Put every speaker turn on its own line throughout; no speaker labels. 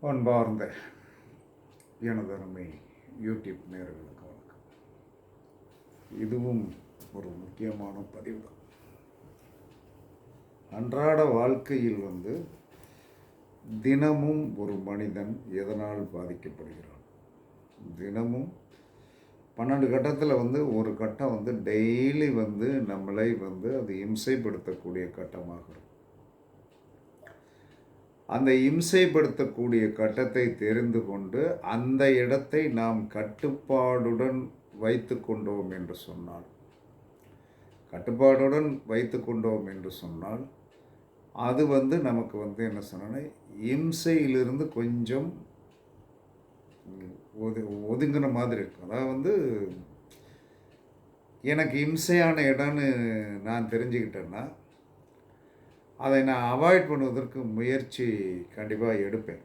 அன்பார்ந்த எனது அருமை யூடியூப் நேர்களுக்கு வணக்கம். இதுவும் ஒரு முக்கியமான பதிவு தான். அன்றாட வாழ்க்கையில் வந்து தினமும் ஒரு மனிதன் எதனால் பாதிக்கப்படுகிறான்? தினமும் பன்னெண்டு கட்டத்தில் வந்து ஒரு கட்டம் வந்து டெய்லி வந்து நம்மளை வந்து அது இம்சைப்படுத்தக்கூடிய கட்டமாக இருக்கும். அந்த இம்சைப்படுத்தக்கூடிய கட்டத்தை தெரிந்து கொண்டு அந்த இடத்தை நாம் கட்டுப்பாடுடன் வைத்து கொண்டோம் என்று சொன்னால் கட்டுப்பாடுடன் வைத்து கொண்டோம் என்று சொன்னால் அது வந்து நமக்கு வந்து என்ன சொன்னா இம்சையிலிருந்து கொஞ்சம் ஒது ஒதுங்கின மாதிரி இருக்கும். அதாவது வந்து எனக்கு இம்சையான இடம்னு நான் தெரிஞ்சுக்கிட்டேன்னா அதை நான் அவாய்ட் பண்ணுவதற்கு முயற்சி கண்டிப்பாக எடுப்பேன்.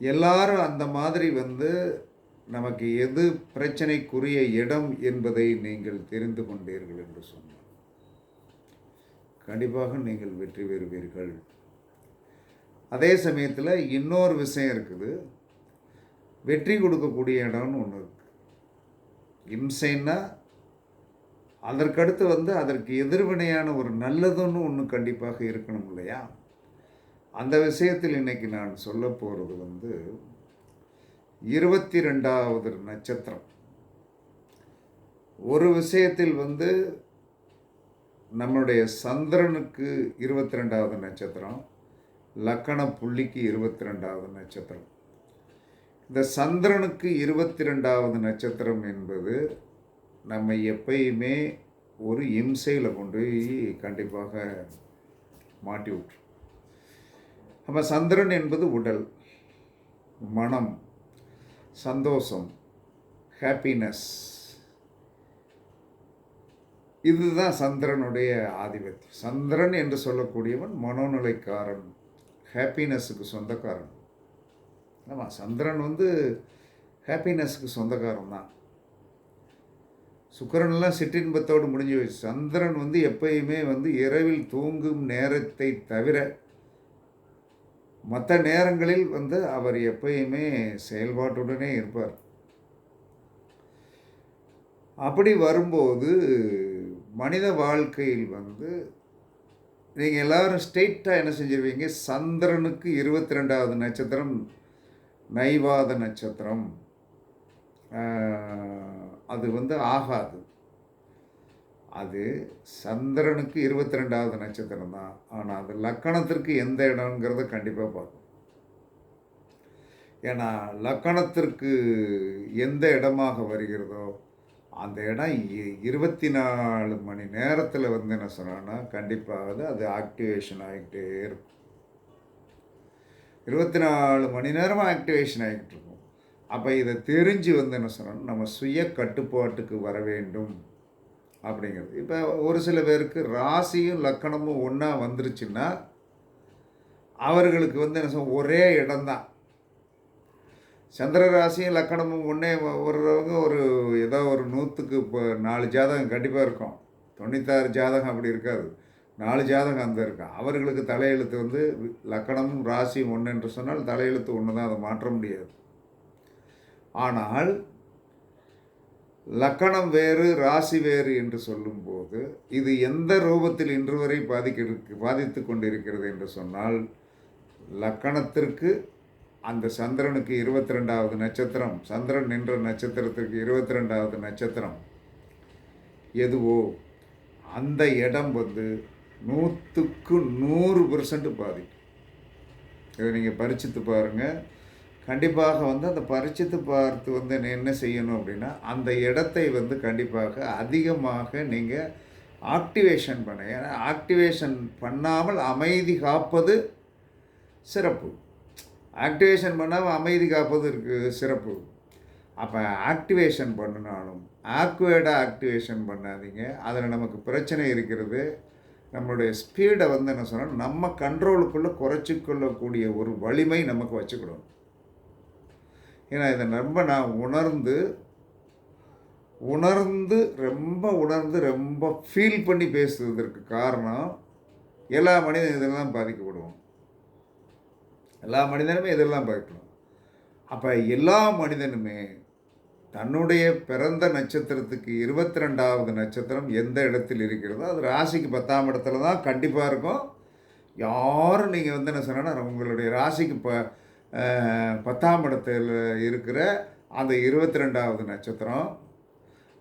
எல்லாரும் அந்த மாதிரி வந்து நமக்கு எது பிரச்சனைக்குரிய இடம் என்பதை நீங்கள் தெரிந்து கொண்டீர்கள் என்று சொன்னார் கண்டிப்பாக நீங்கள் வெற்றி பெறுவீர்கள். அதே சமயத்தில் இன்னொரு விஷயம் இருக்குது. வெற்றி கொடுக்கக்கூடிய இடம்னு ஒன்று இருக்குது இம்சைன்னா அதற்கடுத்து வந்து அதற்கு எதிர்வினையான ஒரு நல்லதுன்னு ஒன்று கண்டிப்பாக இருக்கணும் இல்லையா? அந்த விஷயத்தில் இன்றைக்கி நான் சொல்ல போகிறது வந்து இருபத்தி ரெண்டாவது நட்சத்திரம். ஒரு விஷயத்தில் வந்து நம்மளுடைய சந்திரனுக்கு இருபத்தி ரெண்டாவது நட்சத்திரம் லக்கண புள்ளிக்கு இருபத்தி ரெண்டாவது நட்சத்திரம். இந்த சந்திரனுக்கு இருபத்தி ரெண்டாவது நட்சத்திரம் என்பது நம்ம எப்பயுமே ஒரு இம்சையில் கொண்டு போய் கண்டிப்பாக மாட்டி விட்டுரும். நம்ம சந்திரன் என்பது உடல் மனம் சந்தோஷம் ஹாப்பினஸ் இதுதான் சந்திரனுடைய ஆதிபத்தியம். சந்திரன் என்று சொல்லக்கூடியவன் மனோநிலைக்காரன் ஹாப்பினஸுக்கு சொந்தக்காரன். ஆமாம் சந்திரன் வந்து ஹாப்பினஸுக்கு சொந்தக்காரன் தான் சுக்கரன்லாம் சிற்றின்பத்தோடு முடிஞ்சு போச்சு சந்திரன் வந்து எப்பயுமே வந்து இரவில் தூங்கும் நேரத்தை தவிர மற்ற நேரங்களில் வந்து அவர் எப்பயுமே செயல்பாட்டுடனே இருப்பார். அப்படி வரும்போது மனித வாழ்க்கையில் வந்து நீங்கள் எல்லாரும் ஸ்ட்ரெயிட்டாக என்ன செஞ்சிருவீங்க? சந்திரனுக்கு இருபத்தி ரெண்டாவது நட்சத்திரம் நைவாத நட்சத்திரம். அது வந்து ஆகாது. அது சந்திரனுக்கு இருபத்தி ரெண்டாவது நட்சத்திரம் தான். ஆனால் அது லக்கணத்திற்கு எந்த இடம்ங்கிறத கண்டிப்பாக பார்க்கும் ஏன்னா லக்கணத்திற்கு எந்த இடமாக வருகிறதோ அந்த இடம் இருபத்தி நாலு மணி நேரத்தில் வந்து என்ன சொன்னான்னா கண்டிப்பாக அது ஆக்டிவேஷன் ஆகிக்கிட்டே இருக்கும். இருபத்தி நாலு மணி நேரமாக ஆக்டிவேஷன் ஆகிட்டு இருக்கும். அப்போ இதை தெரிஞ்சு வந்து என்ன சொன்னோம் நம்ம சுய கட்டுப்பாட்டுக்கு வர வேண்டும் அப்படிங்கிறது. இப்போ ஒரு சில பேருக்கு ராசியும் லக்கணமும் ஒன்றா வந்துருச்சுன்னா அவர்களுக்கு வந்து என்ன சொல்ல ஒரே இடம்தான். சந்திர ராசியும் லக்கணமும் ஒன்றே ஒருவங்க ஒரு ஏதோ ஒரு நூற்றுக்கு இப்போ நாலு ஜாதகம் கண்டிப்பாக இருக்கும். தொண்ணூத்தாறு ஜாதகம் அப்படி இருக்காது. நாலு ஜாதகம் அந்த இருக்கும் அவர்களுக்கு தலையெழுத்து வந்து லக்கணமும் ராசியும் ஒன்று என்று சொன்னால் தலையெழுத்து ஒன்று தான் அதை மாற்ற முடியாது. ஆனால் லக்கணம் வேறு ராசி வேறு என்று சொல்லும்போது இது எந்த ரூபத்தில் இன்று வரை பாதிக்க பாதித்து கொண்டிருக்கிறது என்று சொன்னால் லக்கணத்திற்கு அந்த சந்திரனுக்கு இருபத்தி ரெண்டாவது நட்சத்திரம் சந்திரன் நின்ற நட்சத்திரத்திற்கு இருபத்தி ரெண்டாவது நட்சத்திரம் எதுவோ அந்த இடம் வந்து நூற்றுக்கு நூறு பர்சன்ட் பாதிக்கும். இதை நீங்கள் பரிச்சித்து பாருங்கள் கண்டிப்பாக வந்து அந்த பரிச்சித்து பார்த்து வந்து என்ன செய்யணும் அப்படின்னா அந்த இடத்தை வந்து கண்டிப்பாக அதிகமாக நீங்கள் ஆக்டிவேஷன் பண்ண ஏன்னா ஆக்டிவேஷன் பண்ணாமல் அமைதி காப்பது சிறப்பு. ஆக்டிவேஷன் பண்ணாமல் அமைதி காப்பது இருக்குது சிறப்பு. அப்போ ஆக்டிவேஷன் பண்ணினாலும் ஆக்வேர்டாக ஆக்டிவேஷன் பண்ணாதீங்க. அதில் நமக்கு பிரச்சனை இருக்கிறது. நம்மளுடைய ஸ்பீடை வந்து என்ன சொன்னால் நம்ம கண்ட்ரோலுக்குள்ளே குறைச்சிக்கொள்ளக்கூடிய ஒரு வலிமை நமக்கு வச்சுக்கணும் ஏன்னா இதை ரொம்ப நான் உணர்ந்து உணர்ந்து ரொம்ப உணர்ந்து ரொம்ப ஃபீல் பண்ணி பேசுவதற்கு காரணம் எல்லா மனிதனும் இதெல்லாம் பாதிக்கப்படுவோம் எல்லா மனிதனுமே இதெல்லாம் பாதிக்கணும் அப்போ எல்லா மனிதனுமே தன்னுடைய பிறந்த நட்சத்திரத்துக்கு இருபத்தி ரெண்டாவது நட்சத்திரம் எந்த இடத்தில் இருக்கிறதோ அது ராசிக்கு பத்தாம் இடத்துல தான் கண்டிப்பாக இருக்கும். யாரும் நீங்கள் வந்து என்ன சொன்னால் உங்களுடைய ராசிக்கு ப பத்தாம் இடத்தில் இருக்கிற அந்த இருபத்தி ரெண்டாவது நட்சத்திரம்.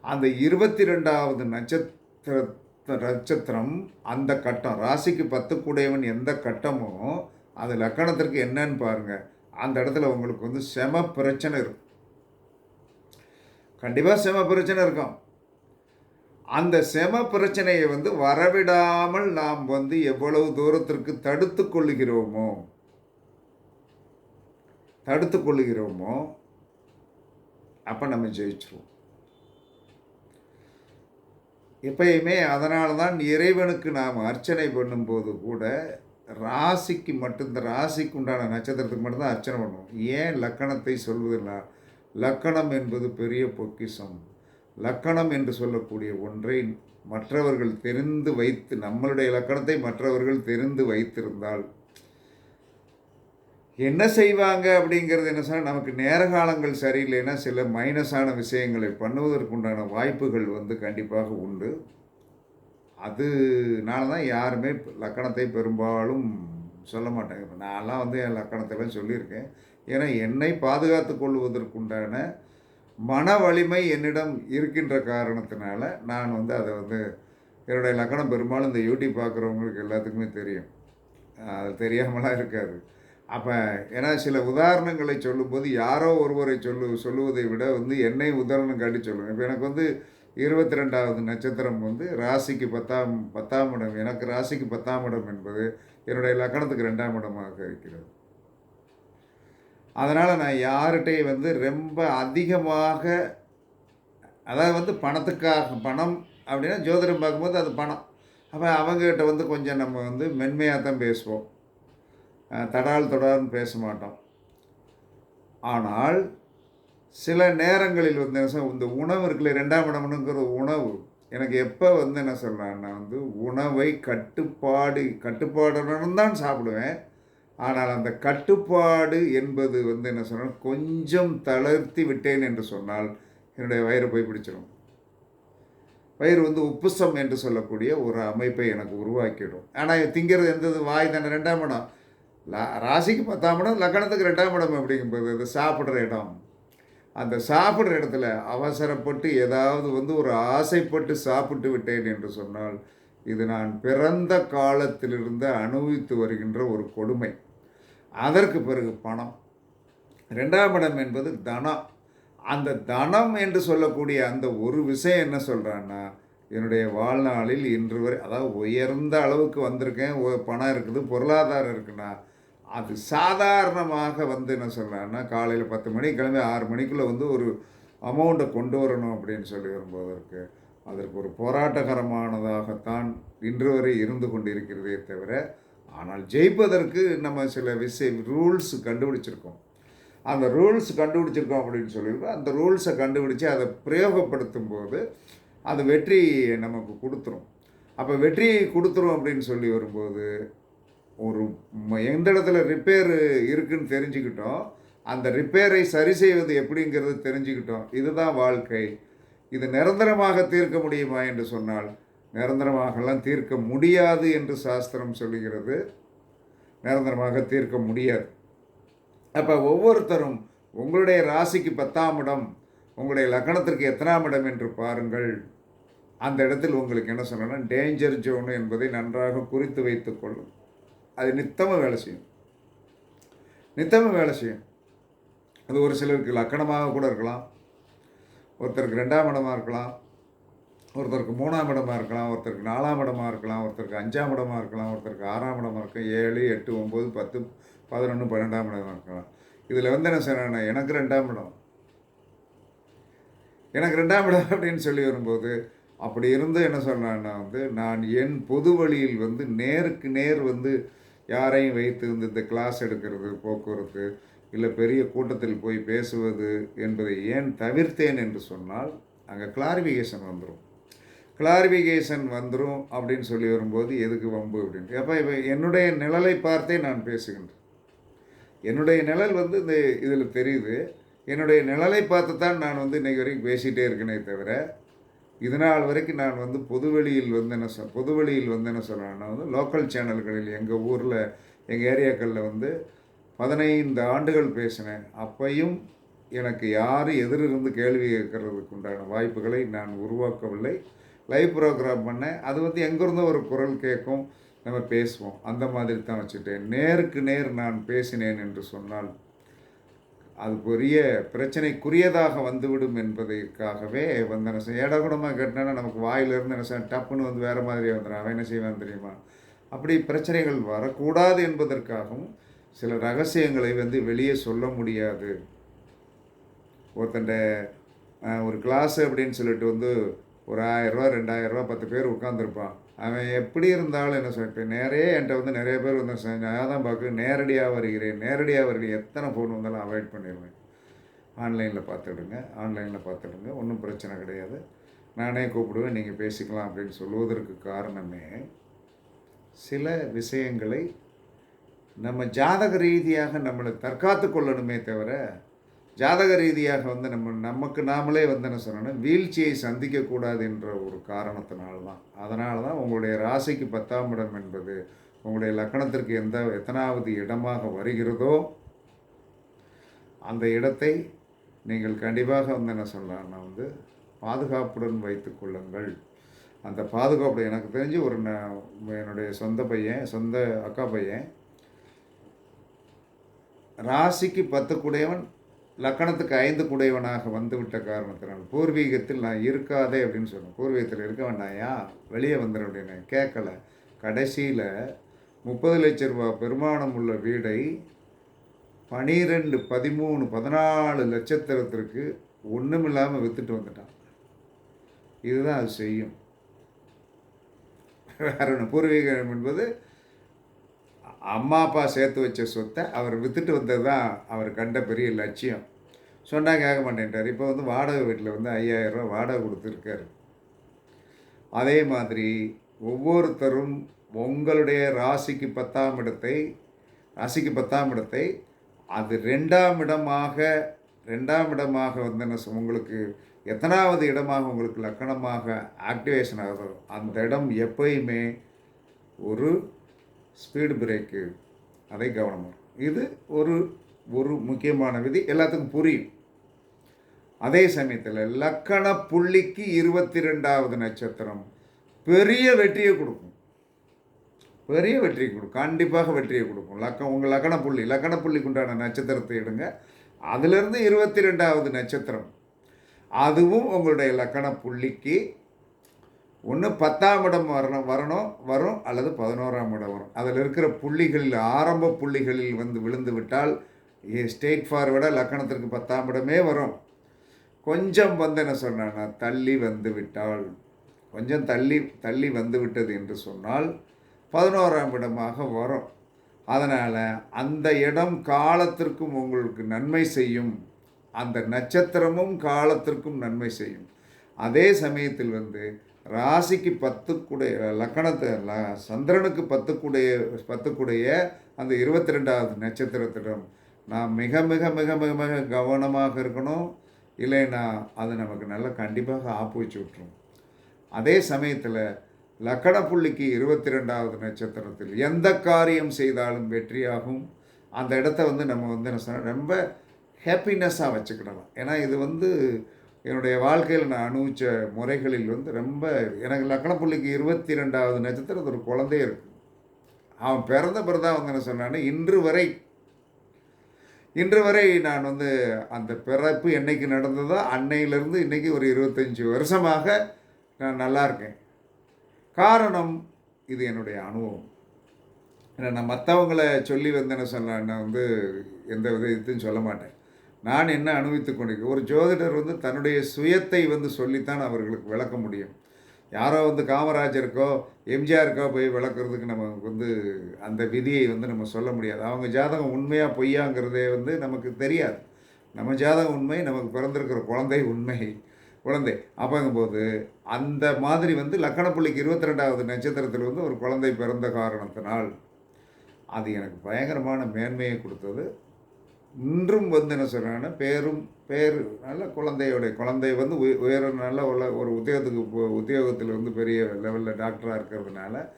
அந்த இருபத்தி ரெண்டாவது நட்சத்திர நட்சத்திரம் அந்த கட்டம் ராசிக்கு பத்துக்குடையவன் எந்த கட்டமோ அது லக்கணத்திற்கு என்னன்னு பாருங்கள் அந்த இடத்துல உங்களுக்கு வந்து செம பிரச்சனை இருக்கும். கண்டிப்பாக செம பிரச்சனை இருக்கும். அந்த செம பிரச்சனையை வந்து வரவிடாமல் நாம் வந்து எவ்வளவு தூரத்திற்கு தடுத்து கொள்ளுகிறோமோ தடுத்து கொள்ளுகிறோமோ அப்போ நம்ம ஜெயிச்சிருவோம். எப்பயுமே அதனால தான் இறைவனுக்கு நாம் அர்ச்சனை பண்ணும்போது கூட ராசிக்கு மட்டும் இந்த ராசிக்கு உண்டான நட்சத்திரத்துக்கு மட்டும்தான் அர்ச்சனை பண்ணுவோம். ஏன் லக்கணத்தை சொல்வதில்லை லக்கணம் என்பது பெரிய பொக்கிஷம். லக்கணம் என்று சொல்லக்கூடிய ஒன்றை மற்றவர்கள் தெரிந்து வைத்து நம்மளுடைய லக்கணத்தை மற்றவர்கள் தெரிந்து வைத்திருந்தால் என்ன செய்வாங்க அப்படிங்கிறது என்ன சொன்னால் நமக்கு நேர காலங்கள் சரியில்லைன்னா சில மைனஸான விஷயங்களை பண்ணுவதற்குண்டான வாய்ப்புகள் வந்து கண்டிப்பாக உண்டு. அதனால தான் யாருமே லக்கணத்தை பெரும்பாலும் சொல்ல மாட்டாங்க. இப்போ நான்லாம் வந்து என் லக்கணத்தெல்லாம் சொல்லியிருக்கேன். ஏன்னா என்னை பாதுகாத்து கொள்வதற்குண்டான மன வலிமை என்னிடம் இருக்கின்ற காரணத்தினால நான் வந்து அதை வந்து என்னுடைய லக்கணம் பெரும்பாலும் இந்த யூடியூப் பார்க்குறவங்களுக்கு எல்லாத்துக்குமே தெரியும். அது தெரியாமலாம் இருக்காது. அப்போ ஏன்னா சில உதாரணங்களை சொல்லும்போது யாரோ ஒருவரை சொல்லு சொல்லுவதை விட வந்து என்னை உதாரணம் காட்டி சொல்லுவேன். இப்போ எனக்கு வந்து இருபத்தி ரெண்டாவது நட்சத்திரம் வந்து ராசிக்கு பத்தாம் பத்தாம் இடம். எனக்கு ராசிக்கு பத்தாம் இடம் என்பது என்னுடைய லக்கணத்துக்கு ரெண்டாம் இடமாக இருக்கிறது. அதனால் நான் யார்கிட்டையும் வந்து ரொம்ப அதிகமாக அதாவது வந்து பணத்துக்காக பணம் அப்படின்னா ஜோதிடம் பார்க்கும்போது அது பணம். அப்போ அவங்ககிட்ட வந்து கொஞ்சம் நம்ம வந்து மென்மையாக தான் பேசுவோம். தடால் தொடால்னு பேச மாட்டோம். ஆனால் சில நேரங்களில் வந்து என்ன சொல்ல- இந்த உணவு இருக்குல்ல ரெண்டாம் இடம்னுங்கிற உணவு எனக்கு எப்போ வந்து என்ன சொல்கிறேன்னா வந்து உணவை கட்டுப்பாடு கட்டுப்பாடுடன் தான் சாப்பிடுவேன். ஆனால் அந்த கட்டுப்பாடு என்பது வந்து என்ன சொன்னால் கொஞ்சம் தளர்த்தி விட்டேன் என்று சொன்னால் என்னுடைய வயிறு போய் பிடிச்சிடும் வயிறு வந்து உப்புசம் என்று சொல்லக்கூடிய ஒரு அமைப்பை எனக்கு உருவாக்கிடும். ஆனால் திங்கிறது எந்தது? வாய் தானே ரெண்டாம் இடம். ராசிக்கு பத்தாம் இடம் லக்கணத்துக்கு ரெண்டாம் இடம் அப்படிங்கும்போது அது சாப்பிட்ற இடம். அந்த சாப்பிட்ற இடத்துல அவசரப்பட்டு ஏதாவது வந்து ஒரு ஆசைப்பட்டு சாப்பிட்டு விட்டேன் என்று சொன்னால் இது நான் பிறந்த காலத்திலிருந்து அனுபவித்து வருகின்ற ஒரு கொடுமை. அதற்கு பிறகு பணம். ரெண்டாம் இடம் என்பது தனம். அந்த தனம் என்று சொல்லக்கூடிய அந்த ஒரு விஷயம் என்ன சொல்கிறான்னா என்னுடைய வாழ்நாளில் இன்று வரை அதாவது உயர்ந்த அளவுக்கு வந்திருக்கேன் பணம் இருக்குது பொருளாதாரம் இருக்குன்னா அது சாதாரணமாக வந்து என்ன சொல்கிறான்னா காலையில் பத்து மணிக்கு கிளம்பி ஆறு மணிக்குள்ளே வந்து ஒரு அமௌண்ட்டை கொண்டு வரணும் அப்படின்னு சொல்லி வரும்போதற்கு அதற்கு ஒரு போராட்டகரமானதாகத்தான் இன்று வரை இருந்து கொண்டிருக்கிறதே தவிர ஆனால் ஜெயிப்பதற்கு நம்ம சில விஷய ரூல்ஸ் கண்டுபிடிச்சிருக்கோம். அந்த ரூல்ஸ் கண்டுபிடிச்சிருக்கோம் அப்படின்னு சொல்லியிருக்கோம். அந்த ரூல்ஸை கண்டுபிடிச்சி அதை பிரயோகப்படுத்தும் போது அது வெற்றி நமக்கு கொடுத்துரும். அப்போ வெற்றி கொடுத்துரும் அப்படின்னு சொல்லி வரும்போது ஒரு எந்த இடத்துல ரிப்பேர் இருக்குன்னு தெரிஞ்சுக்கிட்டோம். அந்த ரிப்பேரை சரி செய்வது எப்படிங்கிறது தெரிஞ்சுக்கிட்டோம். இதுதான் வாழ்க்கை. இது நிரந்தரமாக தீர்க்க முடியுமா என்று சொன்னால் நிரந்தரமாகலாம் தீர்க்க முடியாது என்று சாஸ்திரம் சொல்லுகிறது. நிரந்தரமாக தீர்க்க முடியாது. அப்போ ஒவ்வொருத்தரும் உங்களுடைய ராசிக்கு பத்தாம் இடம் உங்களுடைய லக்னத்திற்கு எத்தனாம் இடம் என்று பாருங்கள். அந்த இடத்தில் உங்களுக்கு என்ன சொல்லணும்னா டேஞ்சர் ஜோன் என்பதை நன்றாக குறித்து வைத்துக் கொள்ளும். அது நித்தமாக வேலை செய்யும். நித்தமாக வேலை செய்யும். அது ஒரு சிலருக்கு லக்கணமாக கூட இருக்கலாம். ஒருத்தருக்கு ரெண்டாம் இடமாக இருக்கலாம். ஒருத்தருக்கு மூணாம் இடமாக இருக்கலாம். ஒருத்தருக்கு நாலாம் இடமாக இருக்கலாம். ஒருத்தருக்கு அஞ்சாம் இடமாக இருக்கலாம். ஒருத்தருக்கு ஆறாம் இடமாக இருக்கலாம். ஏழு எட்டு ஒம்பது பத்து பதினொன்று பன்னெண்டாம் இடமாக இருக்கலாம். இதில் வந்து என்ன சொன்னேன்னா எனக்கு ரெண்டாம் இடம். எனக்கு ரெண்டாம் இடம் அப்படின்னு சொல்லி வரும்போது அப்படி இருந்து என்ன சொன்னான்னா வந்து நான் என் பொது வழியில் வந்து நேருக்கு நேர் வந்து யாரையும் வைத்து இந்த கிளாஸ் எடுக்கிறது போக்குவரத்து இல்லை பெரிய கூட்டத்தில் போய் பேசுவது என்பதை ஏன் தவிர்த்தேன் என்று சொன்னால் அங்கே கிளாரிஃபிகேஷன் வந்துடும் கிளாரிஃபிகேஷன் வந்துடும் அப்படின்னு சொல்லி வரும்போது எதுக்கு வம்பு அப்படின்ட்டு. அப்போ இப்போ என்னுடைய நிழலை பார்த்தே நான் பேசுகின்றேன். என்னுடைய நிழல் வந்து இந்த இதில் தெரியுது. என்னுடைய நிழலை பார்த்து தான் நான் வந்து இன்றைக்கி வரைக்கும் பேசிகிட்டே இருக்கேனே தவிர இது நாள் வரைக்கும் நான் வந்து பொதுவெளியில் வந்து என்ன சொல் பொதுவெளியில் வந்து என்ன சொல்கிறேன்னா வந்து லோக்கல் சேனல்களில் எங்கள் ஊரில் எங்கள் ஏரியாக்களில் வந்து பதினைந்து ஆண்டுகள் பேசினேன். அப்பையும் எனக்கு யார் எதிரிருந்து கேள்வி கேட்கறதுக்கு உண்டான வாய்ப்புகளை நான் உருவாக்கவில்லை. லைவ் ப்ரோக்ராம் பண்ணேன். அது வந்து எங்கேருந்தோ ஒரு குரல் கேட்கும். நம்ம பேசுவோம். அந்த மாதிரி தான் வச்சுட்டேன் நேருக்கு நேர் நான் பேசினேன் என்று சொன்னால் அது பெரிய பிரச்சனைக்குரியதாக வந்துவிடும் என்பதற்காகவே வந்து என்ன செய்ய இடகுடமாக கேட்டனா நமக்கு வாயிலிருந்து என்ன செய்ய டப்புன்னு வந்து வேறு மாதிரி வந்துடும் அவன் என்ன செய்வான் தெரியுமா? அப்படி பிரச்சனைகள் வரக்கூடாது என்பதற்காகவும் சில ரகசியங்களை வந்து வெளியே சொல்ல முடியாது. ஒருத்தண்ட ஒரு கிளாஸு அப்படின்னு சொல்லிட்டு வந்து ஒரு ஆயிரரூவா ரெண்டாயிரரூவா பத்து பேர் உட்காந்துருப்பான் அவன் எப்படி இருந்தாலும் என்ன சொல்லிட்டு நிறைய என்கிட்ட வந்து நிறைய பேர் வந்து நான் தான் பார்க்க நேரடியாக வருகிறேன் நேரடியாக வருகிறேன். எத்தனை ஃபோன் வந்தாலும் அவாய்ட் பண்ணிடுவேன் ஆன்லைனில் பார்த்துடுங்க ஆன்லைனில் பார்த்துடுங்க. ஒன்றும் பிரச்சனை கிடையாது. நானே கூப்பிடுவேன் நீங்கள் பேசிக்கலாம் அப்படின்னு சொல்லுவதற்கு காரணமே சில விஷயங்களை நம்ம ஜாதக ரீதியாக நம்மளை தற்காத்து கொள்ளணுமே தவிர ஜாதக ரீதியாக வந்து நம்ம நமக்கு நாமளே வந்து என்ன சொல்லணும் வீழ்ச்சியை சந்திக்கக்கூடாது என்ற ஒரு காரணத்தினால தான் அதனால தான் உங்களுடைய ராசிக்கு பத்தாம் இடம் என்பது உங்களுடைய லக்கணத்திற்கு எந்த எத்தனாவது இடமாக வருகிறதோ அந்த இடத்தை நீங்கள் கண்டிப்பாக வந்து என்ன சொல்லலாம்னா வந்து பாதுகாப்புடன் வைத்து கொள்ளுங்கள். அந்த பாதுகாப்பு எனக்கு தெரிஞ்சு ஒரு ந- என்னுடைய சொந்த பையன் சொந்த அக்கா பையன் ராசிக்கு பத்து லக்கணத்துக்கு ஐந்து குடையவனாக வந்துவிட்ட காரணத்தினால் பூர்வீகத்தில் நான் இருக்காதே அப்படின்னு சொன்னேன் பூர்வீகத்தில் இருக்க வேண்டாயா? வெளியே வந்துடும் அப்படின்னு. கேட்கல. கடைசியில் முப்பது லட்ச ரூபா பெருமானம் உள்ள வீடை பனிரெண்டு பதிமூணு பதினாலு லட்சத்திரத்திற்கு ஒன்றுமில்லாமல் விற்றுட்டு வந்துட்டான். இதுதான் அது செய்யும். வேற ஒன்று பூர்வீகம் என்பது அம்மா அப்பா சேர்த்து வச்ச சொத்தை அவர் விற்றுட்டு வந்தது தான் அவர் கண்ட பெரிய லட்சியம். சொன்னால் கேட்க மாட்டேன்ட்டார். இப்போ வந்து வாடகை வீட்டில் வந்து ஐயாயிரம் ரூபாய் வாடகை கொடுத்துருக்காரு. அதே மாதிரி ஒவ்வொருத்தரும் உங்களுடைய ராசிக்கு பத்தாம் இடத்தை ராசிக்கு பத்தாம் இடத்தை அது ரெண்டாம் இடமாக ரெண்டாம் இடமாக வந்து என்ன உங்களுக்கு எத்தனாவது இடமாக உங்களுக்கு லக்கணமாக ஆக்டிவேஷன் ஆகுதோ அந்த இடம் எப்பயுமே ஒரு ஸ்பீடு பிரேக்கு அதை கவனமாக இது ஒரு ஒரு முக்கியமான விதி. எல்லாத்துக்கும் புரியும். அதே சமயத்தில் லக்கண புள்ளிக்கு இருபத்தி ரெண்டாவது நட்சத்திரம் பெரிய வெற்றியை கொடுக்கும். பெரிய வெற்றியை கொடுக்கும் கண்டிப்பாக வெற்றியை கொடுக்கும். லக்கம் உங்கள் லக்கண புள்ளி லக்கண புள்ளிக்கு உண்டான நட்சத்திரத்தை எடுங்க. அதிலிருந்து இருபத்தி ரெண்டாவது நட்சத்திரம். அதுவும் உங்களுடைய லக்கண புள்ளிக்கு ஒன்று பத்தாம் இடம் வரணும் வரணும் வரும் அல்லது பதினோராம் இடம் வரும். அதில் இருக்கிற புள்ளிகளில் ஆரம்ப புள்ளிகளில் வந்து விழுந்து விட்டால் ஸ்டேட் ஃபார்வர்டாக லக்கணத்திற்கு பத்தாம் இடமே வரும். கொஞ்சம் வந்து என்ன சொன்னான்னா தள்ளி வந்து விட்டால் கொஞ்சம் தள்ளி தள்ளி வந்து விட்டது என்று சொன்னால் பதினோராம் இடமாக வரும். அதனால் அந்த இடம் காலத்திற்கும் உங்களுக்கு நன்மை செய்யும். அந்த நட்சத்திரமும் காலத்திற்கும் நன்மை செய்யும். அதே சமயத்தில் வந்து ராசிக்கு பத்துக்குடைய லக்கணத்தை ல சந்திரனுக்கு பத்துக்குடைய பத்துக்குடைய அந்த இருபத்தி ரெண்டாவது நட்சத்திரத்திடம் நாம் மிக மிக மிக மிக மிக கவனமாக இருக்கணும். இல்லைன்னா அது நமக்கு நல்லா கண்டிப்பாக ஆப்பு வச்சு விட்டுரும். அதே சமயத்தில் லக்கண புள்ளிக்கு இருபத்தி ரெண்டாவது நட்சத்திரத்தில் எந்த காரியம் செய்தாலும் வெற்றியாகும். அந்த இடத்த வந்து நம்ம வந்து என்ன சொன்னால் ரொம்ப ஹாப்பினஸ்ஸாக வச்சுக்கிடலாம். ஏன்னா இது வந்து என்னுடைய வாழ்க்கையில் நான் அனுபவித்த முறைகளில் வந்து ரொம்ப எனக்கு லக்கணப்புள்ளிக்கு இருபத்தி ரெண்டாவது நட்சத்திரம் ஒரு குழந்தையே இருக்கு. அவன் பிறந்த பிறதான் வந்து என்ன சொன்னான்னு இன்று வரை இன்று வரை நான் வந்து அந்த பிறப்பு என்னைக்கு நடந்ததோ அன்னையிலேருந்து இன்னைக்கு ஒரு இருபத்தஞ்சி வருஷமாக நான் நல்லா இருக்கேன். காரணம் இது என்னுடைய அனுபவம். ஏன்னா நான் மற்றவங்களை சொல்லி வந்து என்ன சொன்னேன் நான் வந்து எந்த வித இதுன்னு சொல்ல மாட்டேன். நான் என்ன அனுபவித்து கொண்டிருக்கேன்? ஒரு ஜோதிடர் வந்து தன்னுடைய சுயத்தை வந்து சொல்லித்தான் அவர்களுக்கு விளக்க முடியும். யாரோ வந்து காமராஜருக்கோ எம்ஜிஆருக்கோ போய் விளக்குறதுக்கு நம்ம வந்து அந்த விதியை வந்து நம்ம சொல்ல முடியாது. அவங்க ஜாதகம் உண்மையாக பொய்யாங்கிறதே வந்து நமக்கு தெரியாது. நம்ம ஜாதகம் உண்மை நமக்கு பிறந்திருக்கிற குழந்தை உண்மை. குழந்தை. அப்போங்கும்போது அந்த மாதிரி வந்து லக்கணப்புள்ளிக்கு இருபத்தி ரெண்டாவது நட்சத்திரத்தில் வந்து ஒரு குழந்தை பிறந்த காரணத்தினால் அது எனக்கு பயங்கரமான மேன்மையை கொடுத்தது. இன்றும் வந்து என்ன சொல்கிறாங்கன்னா பேரும் பேர் நல்ல குழந்தையோடைய குழந்தை வந்து உய- உயர நல்ல உள்ள ஒரு உத்தியோகத்துக்கு போ- உத்தியோகத்தில் வந்து பெரிய லெவலில் டாக்டராக இருக்கிறதுனால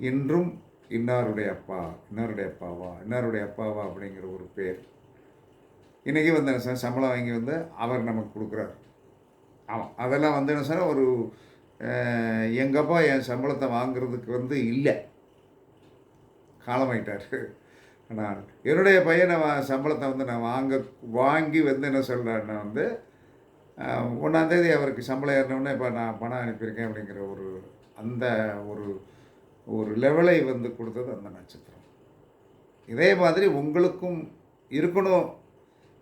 இன்றும் இன்னாருடைய அப்பா இன்னாருடைய அப்பாவா இன்னாருடைய அப்பாவா அப்படிங்கிற ஒரு பேர். இன்றைக்கி வந்து என்ன சார் சம்பளம் வாங்கி வந்து அவர் நமக்கு கொடுக்குறாரு. ஆமாம் அதெல்லாம் வந்து என்ன சார் ஒரு எங்கள் அப்பா என் சம்பளத்தை வாங்குறதுக்கு வந்து இல்லை. காலமாயிட்டார். நான் என்னுடைய பையனை வா- சம்பளத்தை வந்து நான் வாங்க வாங்கி வந்து என்ன சொல்கிறேன்னா வந்து ஒன்றாந்தேதி அவருக்கு சம்பளம் ஏறினோடனே இப்போ நான் பணம் அனுப்பியிருக்கேன் அப்படிங்கிற ஒரு அந்த ஒரு ஒரு லெவலை வந்து கொடுத்தது அந்த நட்சத்திரம். இதே மாதிரி உங்களுக்கும் இருக்கணும்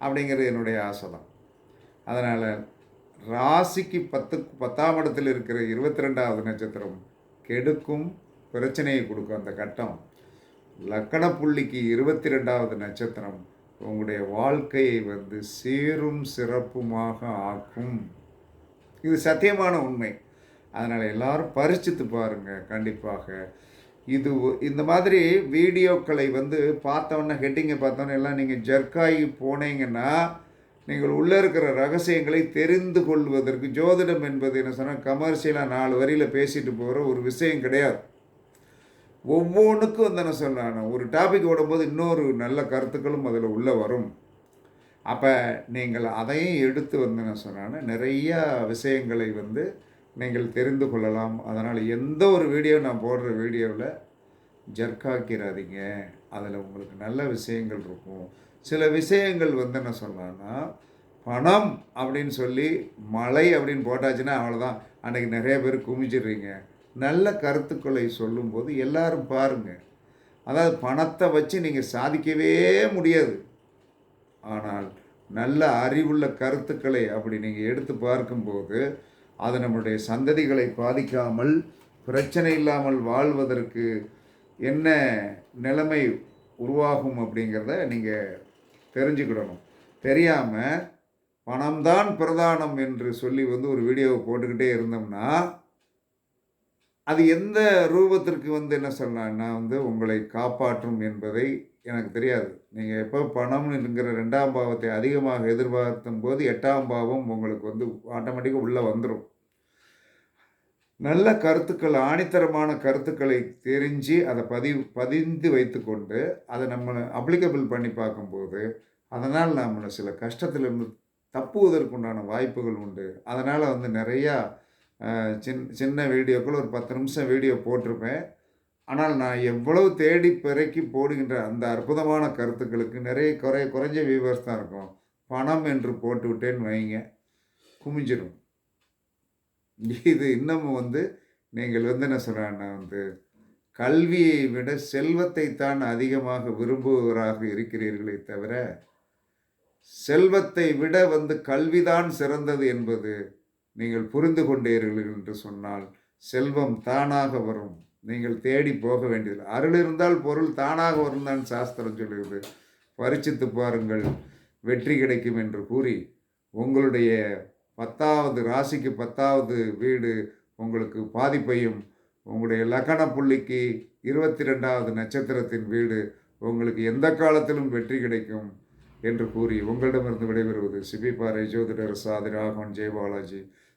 அப்படிங்கிறது என்னுடைய ஆசை தான் அதனால் ராசிக்கு பத்து பத்தாம் இடத்தில் இருக்கிற இருபத்தி ரெண்டாவது நட்சத்திரம் கெடுக்கும் பிரச்சனையை கொடுக்கும் அந்த கட்டம். லக்கண புள்ளிக்கு இருபத்தி ரெண்டாவது நட்சத்திரம் உங்களுடைய வாழ்க்கையை வந்து சீரும் சிறப்புமாக ஆக்கும். இது சத்தியமான உண்மை. அதனால் எல்லாரும் பரிச்சித்து பாருங்கள் கண்டிப்பாக. இது இந்த மாதிரி வீடியோக்களை வந்து பார்த்தோன்னே ஹெட்டிங்கை பார்த்தோன்னே எல்லாம் நீங்கள் ஜர்க்காகி போனீங்கன்னா நீங்கள் உள்ளே இருக்கிற ரகசியங்களை தெரிந்து கொள்வதற்கு ஜோதிடம் என்பது என்ன சொன்னால் கமர்ஷியலாக நாலு வரியில் பேசிட்டு போகிற ஒரு விஷயம் கிடையாது. ஒவ்வொன்றுக்கும் வந்து என்ன சொல்லணும் ஒரு டாபிக் ஓடும்போது இன்னொரு நல்ல கருத்துக்களும் அதில் உள்ளே வரும். அப்போ நீங்கள் அதையும் எடுத்து வந்து என்ன சொன்னேன்னா நிறையா விஷயங்களை வந்து நீங்கள் தெரிந்து கொள்ளலாம். அதனால் எந்த ஒரு வீடியோ நான் போடுற வீடியோவில் ஜர்க்காக்கிறாதீங்க. அதில் உங்களுக்கு நல்ல விஷயங்கள் இருக்கும். சில விஷயங்கள் வந்து என்ன சொல்லலாம்னா பணம் அப்படின்னு சொல்லி மழை அப்படின்னு போட்டாச்சுன்னா அவ்வளோதான் அன்றைக்கி நிறைய பேர் குமிச்சிடுறீங்க நல்ல கருத்துக்களை சொல்லும்போது எல்லாரும் பாருங்கள் அதாவது பணத்தை வச்சு நீங்கள் சாதிக்கவே முடியாது. ஆனால் நல்ல அறிவுள்ள கருத்துக்களை அப்படி நீங்கள் எடுத்து பார்க்கும்போது அது நம்முடைய சந்ததிகளை பாதிக்காமல் பிரச்சனை இல்லாமல் வாழ்வதற்கு என்ன நிலைமை உருவாகும் அப்படிங்கிறத நீங்கள் தெரிஞ்சுக்கிடணும். தெரியாமல் பணம்தான் பிரதானம் என்று சொல்லி வந்து ஒரு வீடியோவை போட்டுக்கிட்டே இருந்தோம்னா அது எந்த ரூபத்திற்கு வந்து என்ன சொல்லலாம்னா வந்து உங்களை காப்பாற்றும் என்பதை எனக்கு தெரியாது. நீங்கள் எப்போ பணம் என்கிற ரெண்டாம் பாவத்தை அதிகமாக எதிர்பார்த்தும் போது எட்டாம் பாவம் உங்களுக்கு வந்து ஆட்டோமேட்டிக்காக உள்ளே வந்துடும் நல்ல கருத்துக்கள் ஆணித்தரமான கருத்துக்களை தெரிஞ்சு அதை பதிவு பதிந்து வைத்துக்கொண்டு அதை நம்ம அப்ளிகபிள் பண்ணி பார்க்கும்போது அதனால் நம்ம சில கஷ்டத்திலிருந்து தப்புவதற்குண்டான வாய்ப்புகள் உண்டு. அதனால் வந்து நிறையா சின் சின்ன வீடியோக்குள்ள ஒரு பத்து நிமிஷம் வீடியோ போட்டிருப்பேன். ஆனால் நான் எவ்வளவு தேடி பிறக்கி போடுகின்ற அந்த அற்புதமான கருத்துக்களுக்கு நிறைய குறை குறைஞ்ச வியூவர்ஸ் தான் இருக்கும். பணம் என்று போட்டு விட்டேன்னு வைங்க. குமிஞ்சிடும். இது இன்னமும் வந்து நீங்கள் வந்து என்ன சொல்கிறேன்னா வந்து கல்வியை விட செல்வத்தை தான் அதிகமாக விரும்புவராக இருக்கிறீர்களே தவிர செல்வத்தை விட வந்து கல்விதான் சிறந்தது என்பது நீங்கள் புரிந்து கொண்டீர்கள் என்று சொன்னால் செல்வம் தானாக வரும். நீங்கள் தேடி போக வேண்டியது அருள் இருந்தால் பொருள் தானாக வரும் தான் சாஸ்திரம் சொல்கிறது பரிச்சித்து பாருங்கள் வெற்றி கிடைக்கும் என்று கூறி உங்களுடைய பத்தாவது ராசிக்கு பத்தாவது வீடு உங்களுக்கு பாதிப்பையும் உங்களுடைய லக்கண புள்ளிக்கு இருபத்தி ரெண்டாவது நட்சத்திரத்தின் வீடு உங்களுக்கு எந்த காலத்திலும் வெற்றி கிடைக்கும் என்று கூறி உங்களிடமிருந்து விடைபெறுவது சிபிபாறை ஜோதிடர் சாதி ராகவன் ஜெயபாலாஜி.